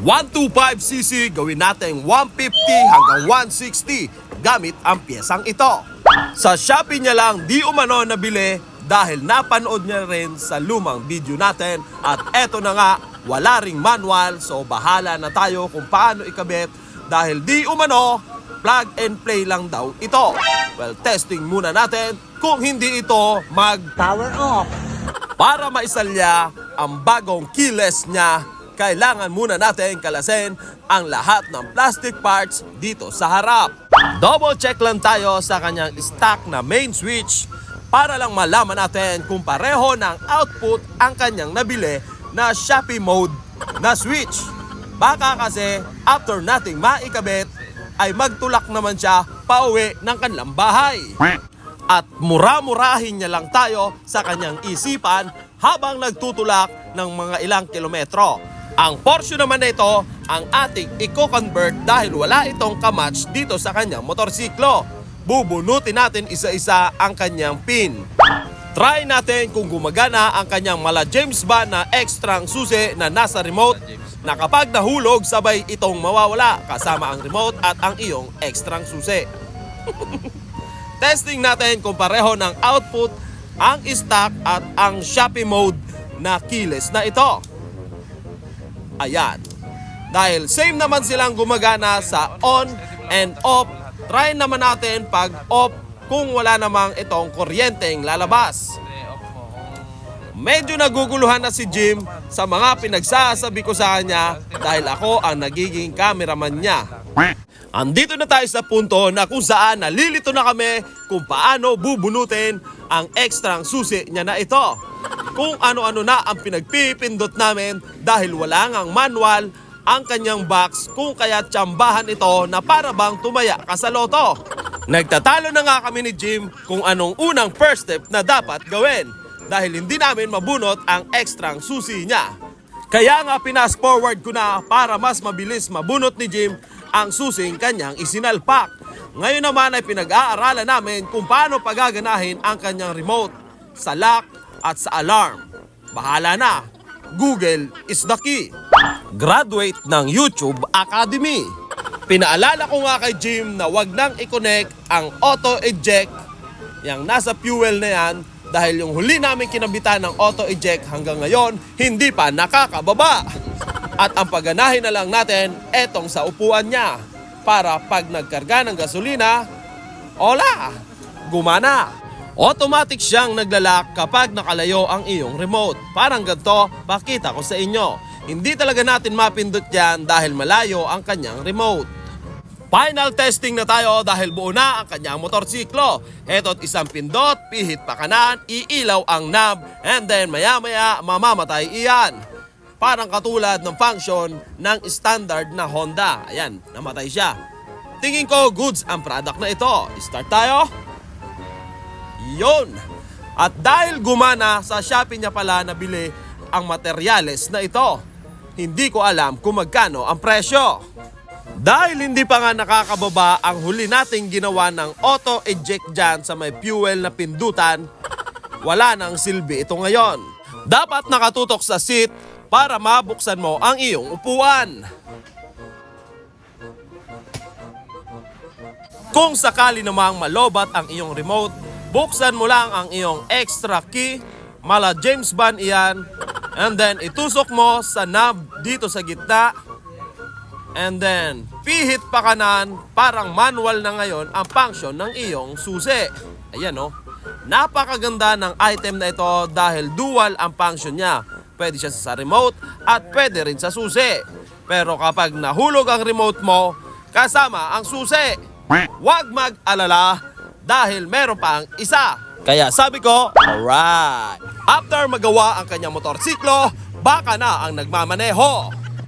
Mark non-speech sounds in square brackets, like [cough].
125cc gawin natin 150 hanggang 160 gamit ang piyesang ito. Sa Shopee niya lang di umano nabili dahil napanood niya rin sa lumang video natin at eto na nga wala ring manual so bahala na tayo kung paano ikabit dahil di umano plug and play lang daw ito. Well, testing muna natin kung hindi ito mag Power off. para maisalya ang bagong keyless niya, kailangan muna natin kalasin ang lahat ng plastic parts dito sa harap. Double check lang tayo sa kanyang stock na main switch para lang malaman natin kung pareho ng output ang kanyang nabili na Shopee mode na switch. Baka kasi after nating maikabit ay magtulak naman siya pauwi ng kanilang bahay at mura-murahin niya lang tayo sa kanyang isipan habang nagtutulak ng mga ilang kilometro. Ang Porsche naman na ito ang ating i-convert dahil wala itong kamatch dito sa kanyang motorsiklo. Bubunutin natin isa-isa ang kanyang pin. Try natin kung gumagana ang kanyang mala James Bond na extrang susi na nasa remote na kapag nahulog sabay itong mawawala kasama ang remote at ang iyong extrang susi. [laughs] Testing natin kung pareho ng output ang stock at ang Shopee mode na keyless na ito. Ayan. Dahil same naman silang gumagana sa on and off, try naman natin pag off kung wala namang itong kuryenteng lalabas. Medyo naguguluhan na si Jim sa mga pinagsasabi ko sa kanya dahil ako ang nagiging cameraman niya. Andito na tayo sa punto na kung saan nalilito na kami kung paano bubunutin ang ekstrang susi niya na ito. Kung ano-ano na ang pinagpipindot namin dahil wala ngang manual ang kanyang box kung kaya tsambahan ito na para bang tumaya ka sa loto. Nagtatalo na nga kami ni Jim kung anong unang first step na dapat gawin dahil hindi namin mabunot ang ekstrang susi niya. Kaya nga pinas forward ko na para mas mabilis mabunot ni Jim ang susing kanyang isinalpak. Ngayon naman ay pinag-aaralan namin kung paano pagaganahin ang kanyang remote sa lock at sa alarm. Bahala na. Google is the key. Graduate ng YouTube Academy. Pinaalala ko nga kay Jim na wag nang i-connect ang auto eject yung nasa fuel na yan dahil yung huli namin kinabitan ng auto eject hanggang ngayon hindi pa nakakababa. At ang pagganahin na lang natin etong sa upuan niya para pag nagkarga ng gasolina, ola, gumana. Automatic siyang naglalak kapag nakalayo ang iyong remote. Parang ganito, pakita ko sa inyo. Hindi talaga natin mapindot yan dahil malayo ang kanyang remote. Final testing na tayo dahil buo na ang kanyang motorsiklo. Eto't isang pindot, pihit pa kanan, iilaw ang knob, and then maya-maya mamamatay iyan. Parang katulad ng function ng standard na Honda. Ayan, namatay siya. Tingin ko goods ang product na ito. Start tayo. Yon. At dahil gumana sa Shopee niya pala nabili ang materyales na ito. Hindi ko alam kung magkano ang presyo. Dahil hindi pa nga nakakababa ang huli nating ginawa ng auto eject dyan sa may fuel na pindutan, wala nang silbi ito ngayon. Dapat nakatutok sa seat para mabuksan mo ang iyong upuan. Kung sakali namang malobat ang iyong remote, buksan mo lang ang iyong extra key, mala James Bond iyan, and then itusok mo sa knob dito sa gitna, and then pihit pa kanan, parang manual na ngayon ang function ng iyong susi. Ayan o. Napakaganda ng item na ito dahil dual ang function niya. Pwede siya sa remote at pwede rin sa susi. Pero kapag nahulog ang remote mo, kasama ang susi. Huwag mag-alala dahil meron pa ang isa. Kaya sabi ko, alright. After magawa ang kanyang motorsiklo, baka na ang nagmamaneho.